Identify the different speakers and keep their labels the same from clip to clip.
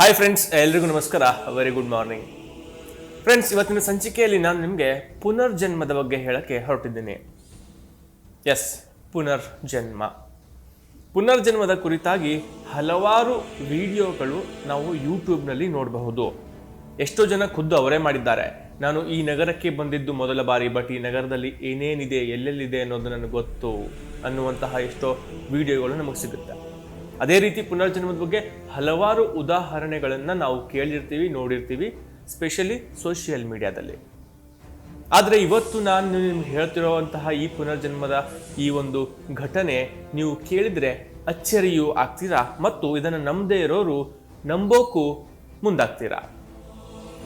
Speaker 1: Hi friends ಎಲ್ರಿಗೂ ನಮಸ್ಕಾರ. Very good morning friends ಇವತ್ತಿನ ಸಂಚಿಕೆಯಲ್ಲಿ ನಾನು ನಿಮಗೆ ಪುನರ್ಜನ್ಮದ ಬಗ್ಗೆ ಹೇಳಕ್ಕೆ ಹೊರಟಿದ್ದೀನಿ. ಎಸ್ ಪುನರ್ಜನ್ಮ. ಪುನರ್ಜನ್ಮದ ಕುರಿತಾಗಿ ಹಲವಾರು ವಿಡಿಯೋಗಳು ನಾವು ಯೂಟ್ಯೂಬ್ನಲ್ಲಿ ನೋಡಬಹುದು. ಎಷ್ಟೋ ಜನ ಖುದ್ದು ಅವರೇ ಮಾಡಿದ್ದಾರೆ. ನಾನು ಈ ನಗರಕ್ಕೆ ಬಂದಿದ್ದು ಮೊದಲ ಬಾರಿ ಬಟ್ ಈ ನಗರದಲ್ಲಿ ಏನೇನಿದೆ, ಎಲ್ಲೆಲ್ಲಿದೆ ಅನ್ನೋದು ನನಗೆ ಗೊತ್ತು ಅನ್ನುವಂತಹ ಎಷ್ಟೋ ವಿಡಿಯೋಗಳು ನಮಗೆ ಸಿಗುತ್ತೆ. ಅದೇ ರೀತಿ ಪುನರ್ಜನ್ಮದ ಬಗ್ಗೆ ಹಲವಾರು ಉದಾಹರಣೆಗಳನ್ನು ನಾವು ಕೇಳಿರ್ತೀವಿ, ನೋಡಿರ್ತೀವಿ ಸ್ಪೆಷಲಿ ಸೋಷಿಯಲ್ ಮೀಡಿಯಾದಲ್ಲಿ ಆದರೆ ಇವತ್ತು ನಾನು ನಿಮ್ಗೆ ಹೇಳ್ತಿರುವಂತಹ ಈ ಪುನರ್ಜನ್ಮದ ಈ ಒಂದು ಘಟನೆ ನೀವು ಕೇಳಿದರೆ ಅಚ್ಚರಿಯೂ ಆಗ್ತೀರಾ? ಮತ್ತು ಇದನ್ನು ನಂಬದೇ ಇರೋರು ನಂಬೋಕ್ಕೂ ಮುಂದಾಗ್ತೀರಾ?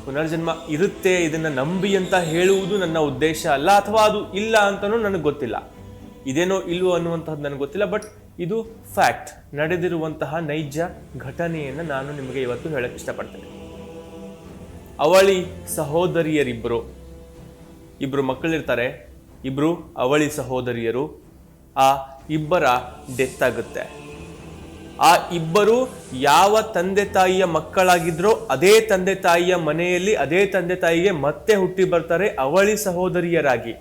Speaker 1: ಪುನರ್ಜನ್ಮ ಇರುತ್ತೆ, ಇದನ್ನು ನಂಬಿ ಅಂತ ಹೇಳುವುದು ನನ್ನ ಉದ್ದೇಶ ಅಲ್ಲ, ಅಥವಾ ಅದು ಇಲ್ಲ ಅಂತಲೂ ನನಗೆ ಗೊತ್ತಿಲ್ಲ. ಇದೇನೋ ಇಲ್ವೋ ಅನ್ನುವಂಥದ್ದು ನನಗೆ ಗೊತ್ತಿಲ್ಲ ಬಟ್ ಇದು ಫ್ಯಾಕ್ಟ್. ನಡೆದಿರುವಂತಹ ನೈಜ ಘಟನೆಯನ್ನು ನಾನು ನಿಮಗೆ ಇವತ್ತು ಹೇಳಕ್ಕೆ ಇಷ್ಟಪಡ್ತೇನೆ. ಅವಳಿ ಸಹೋದರಿಯರಿಬ್ಬರು ಇಬ್ಬರು ಮಕ್ಕಳಿರ್ತಾರೆ ಇಬ್ಬರು ಅವಳಿ ಸಹೋದರಿಯರು, ಆ ಇಬ್ಬರ ಡೆತ್ ಆಗುತ್ತೆ. ಆ ಇಬ್ಬರು ಯಾವ ತಂದೆ ತಾಯಿಯ ಮಕ್ಕಳಾಗಿದ್ರೋ ಅದೇ ತಂದೆ ತಾಯಿಯ ಮನೆಯಲ್ಲಿ, ಅದೇ ತಂದೆ ತಾಯಿಗೆ ಮತ್ತೆ ಹುಟ್ಟಿ ಬರ್ತಾರೆ ಅವಳಿ ಸಹೋದರಿಯರಾಗಿ.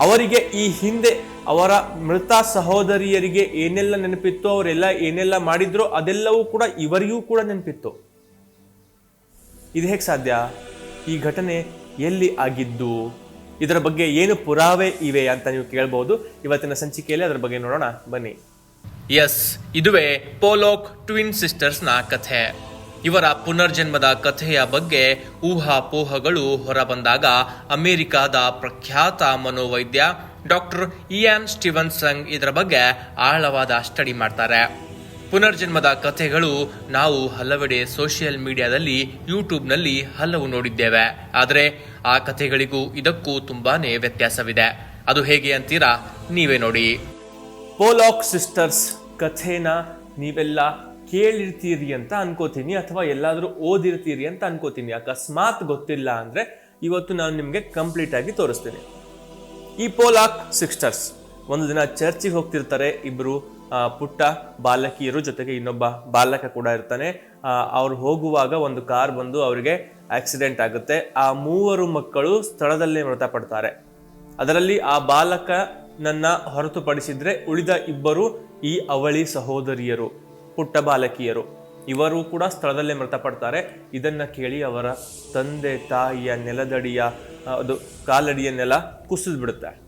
Speaker 1: ಅವರಿಗೆ ಈ ಹಿಂದೆ ಅವರ ಮೃತ ಸಹೋದರಿಯರಿಗೆ ಏನೆಲ್ಲ ನೆನಪಿತ್ತು, ಅವರೆಲ್ಲ ಏನೆಲ್ಲ ಮಾಡಿದ್ರು ಅದೆಲ್ಲವೂ ಕೂಡ ಇವರಿಗೂ ಕೂಡ ನೆನಪಿತ್ತು. ಇದು ಹೇಗೆ ಸಾಧ್ಯ? ಈ ಘಟನೆ ಎಲ್ಲಿ ಆಗಿದ್ದು? ಇದರ ಬಗ್ಗೆ ಏನು ಪುರಾವೆ ಇವೆ ಅಂತ ನೀವು ಕೇಳಬಹುದು ಇವತ್ತಿನ ಸಂಚಿಕೆಯಲ್ಲಿ ಅದರ ಬಗ್ಗೆ ನೋಡೋಣ. ಬನ್ನಿ. ಎಸ್ ಇದುವೇ ಪೋಲೋಕ್ ಟ್ವಿನ್ ಸಿಸ್ಟರ್ಸ್ನ ಕಥೆ. ಇವರ ಪುನರ್ಜನ್ಮದ ಕಥೆಯ ಬಗ್ಗೆ ಊಹಾಪೋಹಗಳು ಹೊರಬಂದಾಗ ಅಮೆರಿಕಾದ ಪ್ರಖ್ಯಾತ ಮನೋವೈದ್ಯ ಡಾಕ್ಟರ್ ಇಯಾನ್ ಸ್ಟಿವನ್ಸಂಗ್ ಇದರ ಬಗ್ಗೆ ಆಳವಾದ ಸ್ಟಡಿ ಮಾಡ್ತಾರೆ. ಪುನರ್ಜನ್ಮದ ಕಥೆಗಳು ನಾವು ಹಲವೆಡೆ ಸೋಷಿಯಲ್ ಮೀಡಿಯಾದಲ್ಲಿ, ಯೂಟ್ಯೂಬ್ನಲ್ಲಿ ಹಲವು ನೋಡಿದ್ದೇವೆ. ಆದರೆ ಆ ಕಥೆಗಳಿಗೂ ಇದಕ್ಕೂ ತುಂಬಾನೇ ವ್ಯತ್ಯಾಸವಿದೆ. ಅದು ಹೇಗೆ ಅಂತೀರಾ? ನೀವೇ ನೋಡಿ. ಪೋಲಾಕ್ ಸಿಸ್ಟರ್ಸ್ ಕಥೆನ ನೀವೆಲ್ಲ ಕೇಳಿರ್ತೀರಿ ಅಂತ ಅನ್ಕೋತೀನಿ ಅಥವಾ ಎಲ್ಲಾದರೂ ಓದಿರ್ತೀರಿ ಅಂತ ಅನ್ಕೋತೀನಿ. ಅಕಸ್ಮಾತ್ ಗೊತ್ತಿಲ್ಲ ಅಂದರೆ ಇವತ್ತು ನಾನು ನಿಮಗೆ ಕಂಪ್ಲೀಟ್ ಆಗಿ ತೋರಿಸ್ತೀನಿ. ಈ ಪೋಲಾಕ್ ಸಿಸ್ಟರ್ಸ್ ಒಂದು ದಿನ ಚರ್ಚಿಗೆ ಹೋಗ್ತಿರ್ತಾರೆ. ಇಬ್ಬರು ಪುಟ್ಟ ಬಾಲಕಿಯರು ಜೊತೆಗೆ ಇನ್ನೊಬ್ಬ ಬಾಲಕ ಕೂಡ ಇರ್ತಾನೆ. ಅವ್ರು ಹೋಗುವಾಗ ಒಂದು ಕಾರ್ ಬಂದು ಅವರಿಗೆ ಆಕ್ಸಿಡೆಂಟ್ ಆಗುತ್ತೆ. ಆ ಮೂವರು ಮಕ್ಕಳು ಸ್ಥಳದಲ್ಲೇ ಮೃತಪಡ್ತಾರೆ. ಅದರಲ್ಲಿ ಆ ಬಾಲಕನನ್ನ ಹೊರತುಪಡಿಸಿದ್ರೆ ಉಳಿದ ಇಬ್ಬರು ಈ ಅವಳಿ ಸಹೋದರಿಯರು. ಪುಟ್ಟ ಬಾಲಕಿಯರು. ಇವರು ಕೂಡ ಸ್ಥಳದಲ್ಲೇ ಮೃತಪಡ್ತಾರೆ. ಇದನ್ನು ಕೇಳಿ ಅವರ ತಂದೆ, ತಾಯಿಯ ನೆಲದಡಿಯ ಅದು ಕಾಲಡಿಯ ನೆಲ ಕುಸಿದ್ಬಿಡುತ್ತೆ.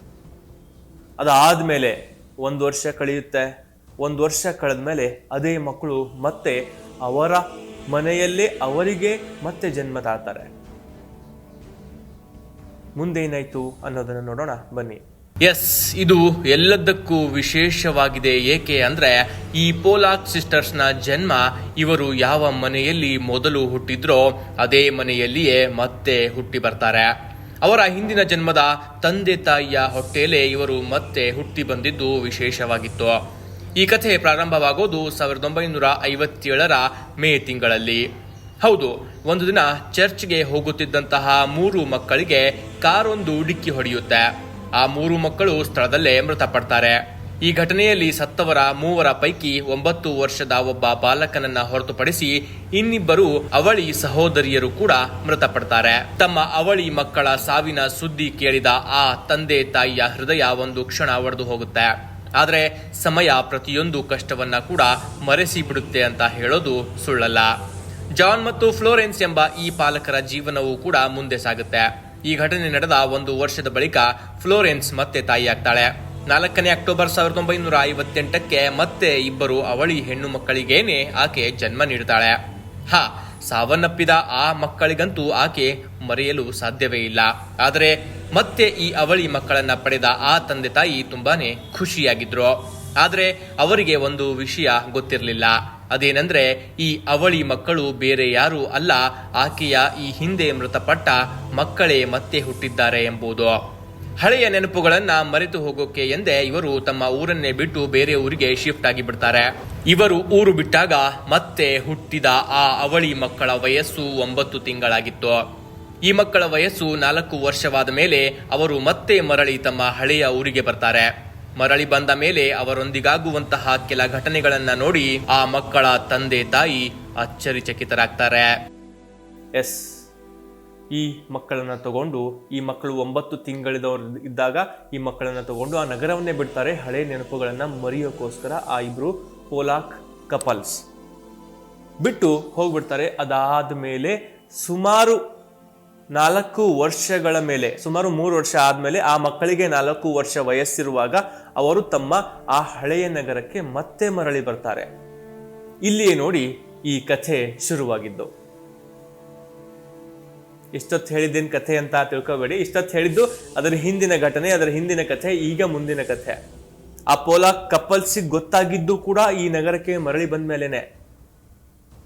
Speaker 1: ಅದಾದ್ಮೇಲೆ ಒಂದು ವರ್ಷ ಕಳೆಯುತ್ತೆ. ಒಂದು ವರ್ಷ ಕಳೆದ ಮೇಲೆ ಅದೇ ಮಕ್ಕಳು ಮತ್ತೆ ಅವರ ಮನೆಯಲ್ಲೇ ಅವರಿಗೆ ಮತ್ತೆ ಜನ್ಮ ತಾಳ್ತಾರೆ. ಮುಂದೇನಾಯಿತು ಅನ್ನೋದನ್ನು ನೋಡೋಣ. ಬನ್ನಿ. ಎಸ್ ಇದು ಎಲ್ಲದಕ್ಕೂ ವಿಶೇಷವಾಗಿದೆ. ಏಕೆ ಅಂದ್ರೆ ಈ ಪೋಲಾಕ್ ಸಿಸ್ಟರ್ಸ್ನ ಜನ್ಮ ಇವರು ಯಾವ ಮನೆಯಲ್ಲಿ ಮೊದಲು ಹುಟ್ಟಿದ್ರೋ ಅದೇ ಮನೆಯಲ್ಲಿಯೇ ಮತ್ತೆ ಹುಟ್ಟಿ ಬರ್ತಾರೆ. ಅವರ ಹಿಂದಿನ ಜನ್ಮದ ತಂದೆ ತಾಯಿಯ ಹೊಟ್ಟೆಯಲ್ಲೇ ಇವರು ಮತ್ತೆ ಹುಟ್ಟಿ ಬಂದಿದ್ದು ವಿಶೇಷವಾಗಿತ್ತು. ಈ ಕಥೆ ಪ್ರಾರಂಭವಾಗೋದು ಸಾವಿರದ ಒಂಬೈನೂರ ಐವತ್ತೇಳರ ಮೇ ತಿಂಗಳಲ್ಲಿ. ಹೌದು, ಒಂದು ದಿನ ಚರ್ಚ್ಗೆ ಹೋಗುತ್ತಿದ್ದಂತಹ ಮೂರು ಮಕ್ಕಳಿಗೆ ಕಾರೊಂದು ಡಿಕ್ಕಿ ಹೊಡೆಯುತ್ತೆ. ಆ ಮೂರು ಮಕ್ಕಳು ಸ್ಥಳದಲ್ಲೇ ಮೃತಪಡ್ತಾರೆ. ಈ ಘಟನೆಯಲ್ಲಿ ಸತ್ತವರ ಮೂವರ ಪೈಕಿ ಒಂಬತ್ತು ವರ್ಷದ ಒಬ್ಬ ಬಾಲಕನನ್ನ ಹೊರತುಪಡಿಸಿ ಇನ್ನಿಬ್ಬರು ಅವಳಿ ಸಹೋದರಿಯರು ಕೂಡ ಮೃತಪಡ್ತಾರೆ. ತಮ್ಮ ಅವಳಿ ಮಕ್ಕಳ ಸಾವಿನ ಸುದ್ದಿ ಕೇಳಿದ ಆ ತಂದೆ ತಾಯಿಯ ಹೃದಯ ಒಂದು ಕ್ಷಣ ಒಡೆದು ಹೋಗುತ್ತೆ. ಆದರೆ ಸಮಯ ಪ್ರತಿಯೊಂದು ಕಷ್ಟವನ್ನ ಕೂಡ ಮರೆಸಿ ಬಿಡುತ್ತೆ ಅಂತ ಹೇಳೋದು ಸುಳ್ಳಲ್ಲ. ಜಾನ್ ಮತ್ತು ಫ್ಲೋರೆನ್ಸ್ ಎಂಬ ಈ ಪಾಲಕರ ಜೀವನವೂ ಕೂಡ ಮುಂದೆ ಸಾಗುತ್ತೆ. ಈ ಘಟನೆ ನಡೆದ ಒಂದು ವರ್ಷದ ಬಳಿಕ ಫ್ಲೋರೆನ್ಸ್ ಮತ್ತೆ ತಾಯಿಯಾಗ್ತಾಳೆ. ನಾಲ್ಕನೇ ಅಕ್ಟೋಬರ್ ಸಾವಿರದ ಒಂಬೈನೂರ ಐವತ್ತೆಂಟಕ್ಕೆ ಮತ್ತೆ ಇಬ್ಬರು ಅವಳಿ ಹೆಣ್ಣು ಮಕ್ಕಳಿಗೇನೆ ಆಕೆ ಜನ್ಮ ನೀಡುತ್ತಾಳೆ. ಹಾ, ಸಾವನ್ನಪ್ಪಿದ ಆ ಮಕ್ಕಳಿಗಂತೂ ಆಕೆ ಮರೆಯಲು ಸಾಧ್ಯವೇ ಇಲ್ಲ. ಆದರೆ ಮತ್ತೆ ಈ ಅವಳಿ ಮಕ್ಕಳನ್ನ ಪಡೆದ ಆ ತಂದೆ ತಾಯಿ ತುಂಬಾನೇ ಖುಷಿಯಾಗಿದ್ರು. ಆದರೆ ಅವರಿಗೆ ಒಂದು ವಿಷಯ ಗೊತ್ತಿರಲಿಲ್ಲ. ಅದೇನೆಂದ್ರೆ, ಈ ಅವಳಿ ಮಕ್ಕಳು ಬೇರೆ ಯಾರು ಅಲ್ಲ, ಆಕೆಯ ಈ ಹಿಂದೆ ಮೃತಪಟ್ಟ ಮಕ್ಕಳೇ ಮತ್ತೆ ಹುಟ್ಟಿದ್ದಾರೆ ಎಂಬುದು. ಹಳೆಯ ನೆನಪುಗಳನ್ನ ಮರೆತು ಹೋಗೋಕೆ ಎಂದೇ ಇವರು ತಮ್ಮ ಊರನ್ನೇ ಬಿಟ್ಟು ಬೇರೆ ಊರಿಗೆ ಶಿಫ್ಟ್ ಆಗಿ ಬಿಡ್ತಾರೆ. ಇವರು ಊರು ಬಿಟ್ಟಾಗ ಮತ್ತೆ ಹುಟ್ಟಿದ ಆ ಅವಳಿ ಮಕ್ಕಳ ವಯಸ್ಸು ಒಂಬತ್ತು ತಿಂಗಳಾಗಿತ್ತು. ಈ ಮಕ್ಕಳ ವಯಸ್ಸು ನಾಲ್ಕು ವರ್ಷವಾದ ಮೇಲೆ ಅವರು ಮತ್ತೆ ಮರಳಿ ತಮ್ಮ ಹಳೆಯ ಊರಿಗೆ ಬರ್ತಾರೆ. ಮರಳಿ ಬಂದ ಮೇಲೆ ಅವರೊಂದಿಗಾಗುವಂತಹ ಕೆಲ ಘಟನೆಗಳನ್ನ ನೋಡಿ ಆ ಮಕ್ಕಳ ತಂದೆ ತಾಯಿ ಅಚ್ಚರಿಚಕಿತರಾಗ್ತಾರೆ. ಎಸ್. ಈ ಮಕ್ಕಳನ್ನ ತಗೊಂಡು, ಈ ಮಕ್ಕಳು ಒಂಬತ್ತು ತಿಂಗಳಿದವರು ಇದ್ದಾಗ ಈ ಮಕ್ಕಳನ್ನ ತಗೊಂಡು ಆ ನಗರವನ್ನೇ ಬಿಡ್ತಾರೆ. ಹಳೆ ನೆನಪುಗಳನ್ನ ಮರೆಯೋಕ್ಕೋಸ್ಕರ ಆ ಇಬ್ರು ಪೋಲಾಕ್ ಕಪಲ್ಸ್ ಬಿಟ್ಟು ಹೋಗ್ಬಿಡ್ತಾರೆ. ಅದಾದ ಮೇಲೆ ಸುಮಾರು ನಾಲ್ಕು ವರ್ಷಗಳ ಮೇಲೆ, ಸುಮಾರು ಮೂರು ವರ್ಷ ಆದಮೇಲೆ ಆ ಮಕ್ಕಳಿಗೆ ನಾಲ್ಕು ವರ್ಷ ವಯಸ್ಸಿರುವಾಗ ಅವರು ತಮ್ಮ ಆ ಹಳೆಯ ನಗರಕ್ಕೆ ಮತ್ತೆ ಮರಳಿ ಬರ್ತಾರೆ. ಇಲ್ಲಿಯೇ ನೋಡಿ ಈ ಕಥೆ ಶುರುವಾಗಿದ್ದು. ಇಷ್ಟೊತ್ತು ಹೇಳಿದ್ದೇನು ಕಥೆ ಅಂತ ತಿಳ್ಕೋಬೇಡಿ. ಇಷ್ಟೊತ್ತು ಹೇಳಿದ್ದು ಅದರ ಹಿಂದಿನ ಘಟನೆ, ಅದರ ಹಿಂದಿನ ಕಥೆ, ಈಗ ಮುಂದಿನ ಕಥೆ. ಆ ಪೋಲಾ ಕಪಲ್ಸಿಗೆ ಗೊತ್ತಾಗಿದ್ದು ಕೂಡ ಈ ನಗರಕ್ಕೆ ಮರಳಿ ಬಂದ ಮೇಲೇನೆ.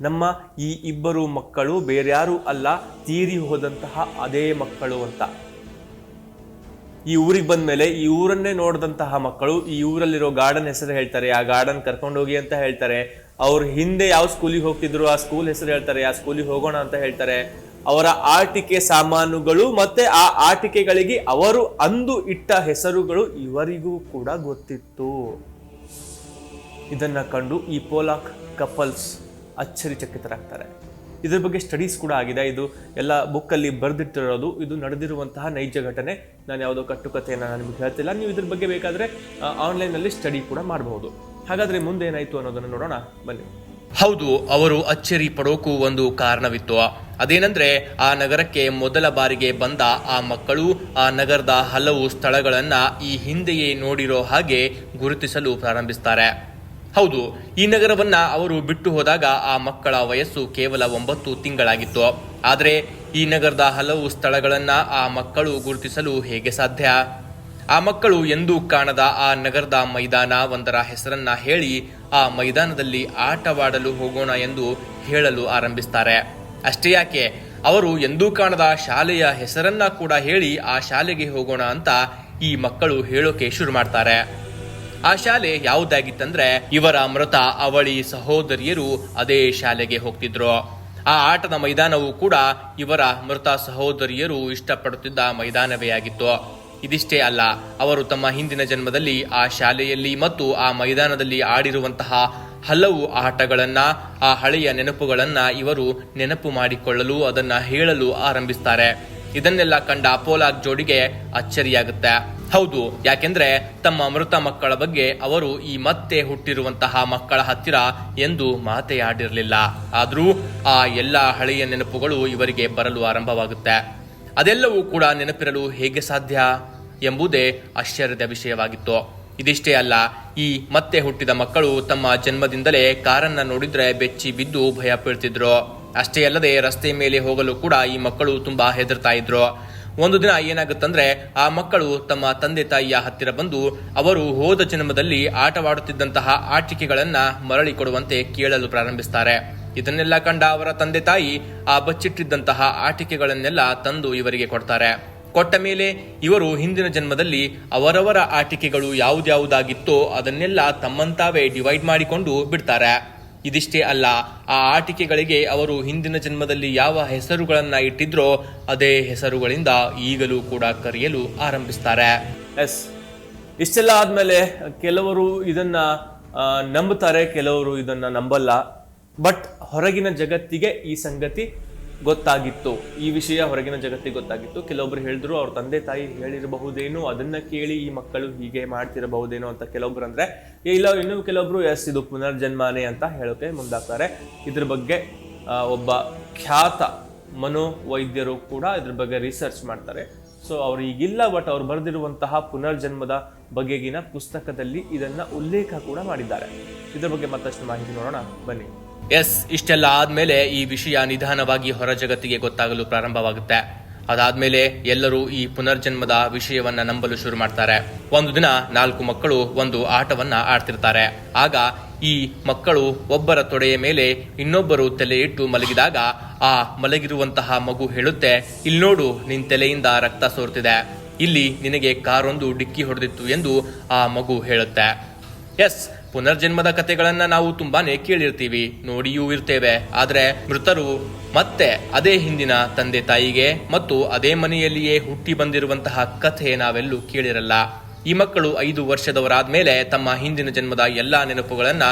Speaker 1: ನಮ್ಮ ಈ ಇಬ್ಬರು ಮಕ್ಕಳು ಬೇರ್ಯಾರು ಅಲ್ಲ, ತೀರಿ ಹೋದಂತಹ ಅದೇ ಮಕ್ಕಳು ಅಂತ. ಈ ಊರಿಗೆ ಬಂದ ಮೇಲೆ ಈ ಊರನ್ನೇ ನೋಡಿದಂತಹ ಮಕ್ಕಳು ಈ ಊರಲ್ಲಿರೋ ಗಾರ್ಡನ್ ಹೆಸರು ಹೇಳ್ತಾರೆ, ಆ ಗಾರ್ಡನ್ ಕರ್ಕೊಂಡೋಗಿ ಅಂತ ಹೇಳ್ತಾರೆ. ಅವ್ರ ಹಿಂದೆ ಯಾವ ಸ್ಕೂಲಿಗೆ ಹೋಗ್ತಿದ್ರು, ಆ ಸ್ಕೂಲ್ ಹೆಸರು ಹೇಳ್ತಾರೆ, ಆ ಸ್ಕೂಲಿಗೆ ಹೋಗೋಣ ಅಂತ ಹೇಳ್ತಾರೆ. ಅವರ ಆಟಿಕೆ ಸಾಮಾನುಗಳು ಮತ್ತೆ ಆ ಆಟಿಕೆಗಳಿಗೆ ಅವರು ಅಂದು ಇಟ್ಟ ಹೆಸರುಗಳು ಇವರಿಗೂ ಕೂಡ ಗೊತ್ತಿತ್ತು. ಇದನ್ನ ಕಂಡು ಈ ಪೋಲಾಕ್ ಕಪಲ್ಸ್ ಅಚ್ಚರಿಚಕಿತರಾಗ್ತಾರೆ ಇದ್ರ ಬಗ್ಗೆ ಸ್ಟಡೀಸ್ ಕೂಡ ಆಗಿದೆ. ಇದು ಎಲ್ಲ ಬುಕ್ಕಲ್ಲಿ ಬರೆದಿಟ್ಟಿರೋದು. ಇದು ನಡೆದಿರುವಂತಹ ನೈಜ ಘಟನೆ. ನಾನು ಯಾವುದೋ ಕಟ್ಟುಕತೆಯನ್ನು ನಾನು ನಿಮಗೆ ಹೇಳ್ತಿಲ್ಲ. ನೀವು ಇದ್ರ ಬಗ್ಗೆ ಬೇಕಾದರೆ ಆನ್ಲೈನಲ್ಲಿ ಸ್ಟಡಿ ಕೂಡ ಮಾಡಬಹುದು. ಹಾಗಾದರೆ ಮುಂದೆ ಏನಾಯಿತು ಅನ್ನೋದನ್ನು ನೋಡೋಣ. ಬನ್ನಿ. ಹೌದು, ಅವರು ಅಚ್ಚರಿ ಪಡೋಕು ಒಂದು ಕಾರಣವಿತ್ತು. ಅದೇನೆಂದ್ರೆ, ಆ ನಗರಕ್ಕೆ ಮೊದಲ ಬಾರಿಗೆ ಬಂದ ಆ ಮಕ್ಕಳು, ಆ ನಗರದ ಹಲವು ಸ್ಥಳಗಳನ್ನ ಈ ಹಿಂದೆಯೇ ನೋಡಿರೋ ಹಾಗೆ ಗುರುತಿಸಲು ಪ್ರಾರಂಭಿಸ್ತಾರೆ. ಹೌದು, ಈ ನಗರವನ್ನ ಅವರು ಬಿಟ್ಟು ಹೋದಾಗ ಆ ಮಕ್ಕಳ ವಯಸ್ಸು ಕೇವಲ ಒಂಬತ್ತು ತಿಂಗಳಾಗಿತ್ತು. ಆದರೆ ಈ ನಗರದ ಹಲವು ಸ್ಥಳಗಳನ್ನ ಆ ಮಕ್ಕಳು ಗುರುತಿಸಲು ಹೇಗೆ ಸಾಧ್ಯ? ಆ ಮಕ್ಕಳು ಎಂದೂ ಕಾಣದ ಆ ನಗರದ ಮೈದಾನ ಒಂದರ ಹೆಸರನ್ನ ಹೇಳಿ ಆ ಮೈದಾನದಲ್ಲಿ ಆಟವಾಡಲು ಹೋಗೋಣ ಎಂದು ಹೇಳಲು ಆರಂಭಿಸ್ತಾರೆ. ಅಷ್ಟೇ ಯಾಕೆ, ಅವರು ಎಂದೂ ಕಾಣದ ಶಾಲೆಯ ಹೆಸರನ್ನ ಕೂಡ ಹೇಳಿ ಆ ಶಾಲೆಗೆ ಹೋಗೋಣ ಅಂತ ಈ ಮಕ್ಕಳು ಹೇಳೋಕೆ ಶುರು ಮಾಡ್ತಾರೆ. ಆ ಶಾಲೆ ಯಾವುದಾಗಿತ್ತಂದ್ರೆ ಇವರ ಮೃತ ಅವಳಿ ಸಹೋದರಿಯರು ಅದೇ ಶಾಲೆಗೆ ಹೋಗ್ತಿದ್ರು. ಆ ಆಟದ ಮೈದಾನವು ಕೂಡ ಇವರ ಮೃತ ಸಹೋದರಿಯರು ಇಷ್ಟಪಡುತ್ತಿದ್ದ ಮೈದಾನವೇ ಆಗಿತ್ತು. ಇದಿಷ್ಟೇ ಅಲ್ಲ, ಅವರು ತಮ್ಮ ಹಿಂದಿನ ಜನ್ಮದಲ್ಲಿ ಆ ಶಾಲೆಯಲ್ಲಿ ಮತ್ತು ಆ ಮೈದಾನದಲ್ಲಿ ಆಡಿರುವಂತಹ ಹಲವು ಆಟಗಳನ್ನ, ಆ ಹಳೆಯ ನೆನಪುಗಳನ್ನ ಇವರು ನೆನಪು ಮಾಡಿಕೊಳ್ಳಲು, ಅದನ್ನ ಹೇಳಲು ಆರಂಭಿಸ್ತಾರೆ. ಇದನ್ನೆಲ್ಲ ಕಂಡ ಅಪೋಲಾಗ್ ಜೋಡಿಗೆ ಅಚ್ಚರಿಯಾಗುತ್ತೆ. ಹೌದು, ಯಾಕೆಂದ್ರೆ ತಮ್ಮ ಮೃತ ಮಕ್ಕಳ ಬಗ್ಗೆ ಅವರು ಈ ಮತ್ತೆ ಹುಟ್ಟಿರುವಂತಹ ಮಕ್ಕಳ ಹತ್ತಿರ ಎಂದು ಮಾತೆಯಾಡಿರಲಿಲ್ಲ. ಆದ್ರೂ ಆ ಎಲ್ಲಾ ಹಳೆಯ ನೆನಪುಗಳು ಇವರಿಗೆ ಬರಲು ಆರಂಭವಾಗುತ್ತೆ. ಅದೆಲ್ಲವೂ ಕೂಡ ನೆನಪಿರಲು ಹೇಗೆ ಸಾಧ್ಯ ಎಂಬುದೇ ಆಶ್ಚರ್ಯದ ವಿಷಯವಾಗಿತ್ತು. ಇದಿಷ್ಟೇ ಅಲ್ಲ, ಈ ಮತ್ತೆ ಹುಟ್ಟಿದ ಮಕ್ಕಳು ತಮ್ಮ ಜನ್ಮದಿಂದಲೇ ಕಾರನ್ನ ನೋಡಿದ್ರೆ ಬೆಚ್ಚಿ ಬಿದ್ದು ಭಯ ಬೀಳ್ತಿದ್ರು. ಅಷ್ಟೇ ಅಲ್ಲದೆ ರಸ್ತೆ ಮೇಲೆ ಹೋಗಲು ಕೂಡ ಈ ಮಕ್ಕಳು ತುಂಬಾ ಹೆದರ್ತಾ ಇದ್ರು. ಒಂದು ದಿನ ಏನಾಗುತ್ತಂದ್ರೆ ಆ ಮಕ್ಕಳು ತಮ್ಮ ತಂದೆ ತಾಯಿಯ ಹತ್ತಿರ ಬಂದು ಅವರು ಹೋದ ಜನ್ಮದಲ್ಲಿ ಆಟವಾಡುತ್ತಿದ್ದಂತಹ ಆಟಿಕೆಗಳನ್ನ ಮರಳಿ ಕೊಡುವಂತೆ ಕೇಳಲು ಪ್ರಾರಂಭಿಸ್ತಾರೆ. ಇದನ್ನೆಲ್ಲ ಕಂಡ ಅವರ ತಂದೆ ತಾಯಿ ಆ ಬಚ್ಚಿಟ್ಟಿದ್ದಂತಹ ಆಟಿಕೆಗಳನ್ನೆಲ್ಲ ತಂದು ಇವರಿಗೆ ಕೊಡ್ತಾರೆ. ಕೊಟ್ಟ ಮೇಲೆ ಇವರು ಹಿಂದಿನ ಜನ್ಮದಲ್ಲಿ ಅವರವರ ಆಟಿಕೆಗಳು ಯಾವುದ್ಯಾವುದಾಗಿತ್ತೋ ಅದನ್ನೆಲ್ಲ ತಮ್ಮಂತಾವೇ ಡಿವೈಡ್ ಮಾಡಿಕೊಂಡು ಬಿಡ್ತಾರೆ. ಇದಿಷ್ಟೇ ಅಲ್ಲ, ಆ ಆಟಿಕೆಗಳಿಗೆ ಅವರು ಹಿಂದಿನ ಜನ್ಮದಲ್ಲಿ ಯಾವ ಹೆಸರುಗಳನ್ನ ಇಟ್ಟಿದ್ರೋ ಅದೇ ಹೆಸರುಗಳಿಂದ ಈಗಲೂ ಕೂಡ ಕರೆಯಲು ಆರಂಭಿಸ್ತಾರೆ. ಎಸ್ ಇಷ್ಟೆಲ್ಲ ಆದ್ಮೇಲೆ ಕೆಲವರು ಇದನ್ನ ನಂಬುತ್ತಾರೆ, ಕೆಲವರು ಇದನ್ನ ನಂಬಲ್ಲ. ಬಟ್ ಹೊರಗಿನ ಜಗತ್ತಿಗೆ ಈ ಸಂಗತಿ ಗೊತ್ತಾಗಿತ್ತು. ಈ ವಿಷಯ ಹೊರಗಿನ ಜಗತ್ತಿಗೆ ಗೊತ್ತಾಗಿತ್ತು. ಕೆಲವೊಬ್ರು ಹೇಳಿದ್ರು, ಅವ್ರ ತಂದೆ ತಾಯಿ ಹೇಳಿರಬಹುದೇನೋ, ಅದನ್ನ ಕೇಳಿ ಈ ಮಕ್ಕಳು ಹೀಗೆ ಮಾಡ್ತಿರಬಹುದೇನೋ ಅಂತ ಕೆಲವೊಬ್ರು ಅಂದ್ರೆ ಇಲ್ಲ, ಇನ್ನು ಕೆಲವೊಬ್ರು, ಎಸ್, ಇದು ಪುನರ್ಜನ್ಮಾನೆ ಅಂತ ಹೇಳೋಕೆ ಮುಂದಾಗ್ತಾರೆ. ಇದ್ರ ಬಗ್ಗೆ ಒಬ್ಬ ಖ್ಯಾತ ಮನೋವೈದ್ಯರು ಕೂಡ ಇದ್ರ ಬಗ್ಗೆ ರಿಸರ್ಚ್ ಮಾಡ್ತಾರೆ. ಸೊ ಅವ್ರು ಈಗಿಲ್ಲ ಬಟ್ ಅವ್ರು ಬರೆದಿರುವಂತಹ ಪುನರ್ಜನ್ಮದ ಬಗೆಗಿನ ಪುಸ್ತಕದಲ್ಲಿ ಇದನ್ನ ಉಲ್ಲೇಖ ಕೂಡ ಮಾಡಿದ್ದಾರೆ. ಇದ್ರ ಬಗ್ಗೆ ಮತ್ತಷ್ಟು ಮಾಹಿತಿ ನೋಡೋಣ. ಬನ್ನಿ. ಎಸ್, ಇಷ್ಟೆಲ್ಲ ಆದ್ಮೇಲೆ ಈ ವಿಷಯ ನಿಧಾನವಾಗಿ ಹೊರ ಜಗತ್ತಿಗೆ ಗೊತ್ತಾಗಲು ಪ್ರಾರಂಭವಾಗುತ್ತೆ. ಅದಾದ್ಮೇಲೆ ಎಲ್ಲರೂ ಈ ಪುನರ್ಜನ್ಮದ ವಿಷಯವನ್ನ ನಂಬಲು ಶುರು ಮಾಡ್ತಾರೆ. ಒಂದು ದಿನ ನಾಲ್ಕು ಮಕ್ಕಳು ಒಂದು ಆಟವನ್ನ ಆಡ್ತಿರ್ತಾರೆ. ಆಗ ಈ ಮಕ್ಕಳು ಒಬ್ಬರ ತೊಡೆಯ ಮೇಲೆ ಇನ್ನೊಬ್ಬರು ತಲೆ ಇಟ್ಟು ಮಲಗಿದಾಗ ಆ ಮಲಗಿರುವಂತಹ ಮಗು ಹೇಳುತ್ತೆ ಇಲ್ಲಿ ನೋಡು, ನಿನ್ ತಲೆಯಿಂದ ರಕ್ತ ಸೋರ್ತಿದೆ. ಇಲ್ಲಿ ನಿನಗೆ ಕಾರೊಂದು ಡಿಕ್ಕಿ ಹೊಡೆದಿತ್ತು ಎಂದು ಆ ಮಗು ಹೇಳುತ್ತೆ. ಎಸ್ ಪುನರ್ಜನ್ಮದ ಕಥೆಗಳನ್ನ ನಾವು ತುಂಬಾನೇ ಕೇಳಿರ್ತೀವಿ, ನೋಡಿಯೂ ಇರ್ತೇವೆ. ಆದ್ರೆ ಮೃತರು ಮತ್ತೆ ಅದೇ ಹಿಂದಿನ ತಂದೆ ತಾಯಿಗೆ ಮತ್ತು ಅದೇ ಮನೆಯಲ್ಲಿಯೇ ಹುಟ್ಟಿ ಬಂದಿರುವಂತಹ ಕಥೆ ನಾವೆಲ್ಲೂ ಕೇಳಿರಲ್ಲ. ಈ ಮಕ್ಕಳು ಐದು ವರ್ಷದವರಾದ ಮೇಲೆ ತಮ್ಮ ಹಿಂದಿನ ಜನ್ಮದ ಎಲ್ಲಾ ನೆನಪುಗಳನ್ನ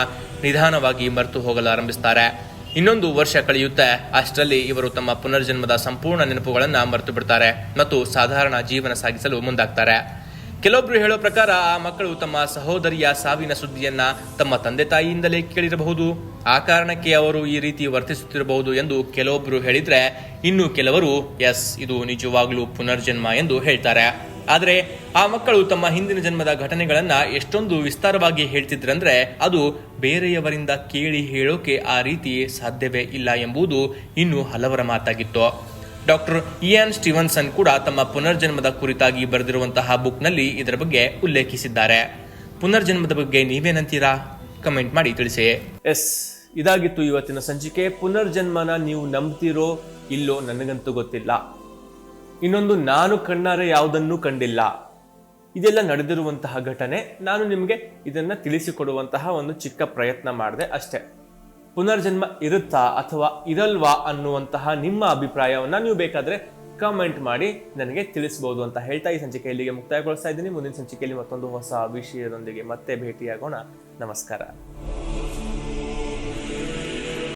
Speaker 1: ನಿಧಾನವಾಗಿ ಮರೆತು ಹೋಗಲಾರಂಭಿಸ್ತಾರೆ ಇನ್ನೊಂದು ವರ್ಷ ಕಳೆಯುತ್ತೆ, ಅಷ್ಟರಲ್ಲಿ ಇವರು ತಮ್ಮ ಪುನರ್ಜನ್ಮದ ಸಂಪೂರ್ಣ ನೆನಪುಗಳನ್ನ ಮರೆತು ಬಿಡ್ತಾರೆ ಮತ್ತು ಸಾಧಾರಣ ಜೀವನ ಸಾಗಿಸಲು ಮುಂದಾಗ್ತಾರೆ. ಕೆಲವೊಬ್ರು ಹೇಳೋ ಪ್ರಕಾರ ಆ ಮಕ್ಕಳು ತಮ್ಮ ಸಹೋದರಿಯ ಸಾವಿನ ಸುದ್ದಿಯನ್ನ ತಮ್ಮ ತಂದೆ ತಾಯಿಯಿಂದಲೇ ಕೇಳಿರಬಹುದು. ಆ ಕಾರಣಕ್ಕೆ ಅವರು ಈ ರೀತಿ ವರ್ತಿಸುತ್ತಿರಬಹುದು ಎಂದು ಕೆಲವೊಬ್ರು ಹೇಳಿದ್ರೆ, ಇನ್ನು ಕೆಲವರು ಎಸ್ ಇದು ನಿಜವಾಗ್ಲೂ ಪುನರ್ಜನ್ಮ ಎಂದು ಹೇಳ್ತಾರೆ. ಆದರೆ, ಆ ಮಕ್ಕಳು ತಮ್ಮ ಹಿಂದಿನ ಜನ್ಮದ ಘಟನೆಗಳನ್ನ ಎಷ್ಟೊಂದು ವಿಸ್ತಾರವಾಗಿ ಹೇಳ್ತಿದ್ರಂದ್ರೆ, ಅದು ಬೇರೆಯವರಿಂದ ಕೇಳಿ ಹೇಳೋಕೆ ಆ ರೀತಿ ಸಾಧ್ಯವೇ ಇಲ್ಲ ಎಂಬುದು ಇನ್ನು ಹಲವರ ಮಾತಾಗಿತ್ತು. ಡಾಕ್ಟರ್ ಇಯಾನ್ ಸ್ಟೀವನ್ಸನ್ ಕೂಡ ತಮ್ಮ ಪುನರ್ಜನ್ಮದ ಕುರಿತಾಗಿ ಬರೆದಿರುವಂತಹ ಬುಕ್ನಲ್ಲಿ ಇದರ ಬಗ್ಗೆ ಉಲ್ಲೇಖಿಸಿದ್ದಾರೆ. ಪುನರ್ಜನ್ಮದ ಬಗ್ಗೆ ನೀವೇನಂತೀರಾ? ಕಮೆಂಟ್ ಮಾಡಿ ತಿಳಿಸಿ. ಎಸ್, ಇದಾಗಿತ್ತು ಇವತ್ತಿನ ಸಂಚಿಕೆ. ಪುನರ್ಜನ್ಮನ ನೀವು ನಂಬ್ತೀರೋ ಇಲ್ಲೋ ನನಗಂತೂ ಗೊತ್ತಿಲ್ಲ. ಇನ್ನೊಂದು ನಾನು ಕಣ್ಣಾರೆ ಯಾವುದನ್ನೂ ಕಂಡಿಲ್ಲ. ಇದೆಲ್ಲ ನಡೆದಿರುವಂತಹ ಘಟನೆ. ನಾನು ನಿಮಗೆ ಇದನ್ನ ತಿಳಿಸಿಕೊಡುವಂತಹ ಒಂದು ಚಿಕ್ಕ ಪ್ರಯತ್ನ ಮಾಡಿದೆ ಅಷ್ಟೇ. ಪುನರ್ಜನ್ಮ ಇರುತ್ತಾ ಅಥವಾ ಇರಲ್ವಾ ಅನ್ನುವಂತಹ ನಿಮ್ಮ ಅಭಿಪ್ರಾಯವನ್ನು ನೀವು ಬೇಕಾದರೆ ಕಮೆಂಟ್ ಮಾಡಿ ನನಗೆ ತಿಳಿಸ್ಬೋದು ಅಂತ ಹೇಳ್ತಾ ಈ ಸಂಚಿಕೆ ಇಲ್ಲಿಗೆ ಮುಕ್ತಾಯಗೊಳಿಸ್ತಾ ಇದ್ದೀನಿ. ಮುಂದಿನ ಸಂಚಿಕೆಯಲ್ಲಿ ಮತ್ತೊಂದು ಹೊಸ ವಿಷಯದೊಂದಿಗೆ ಮತ್ತೆ ಭೇಟಿಯಾಗೋಣ. ನಮಸ್ಕಾರ.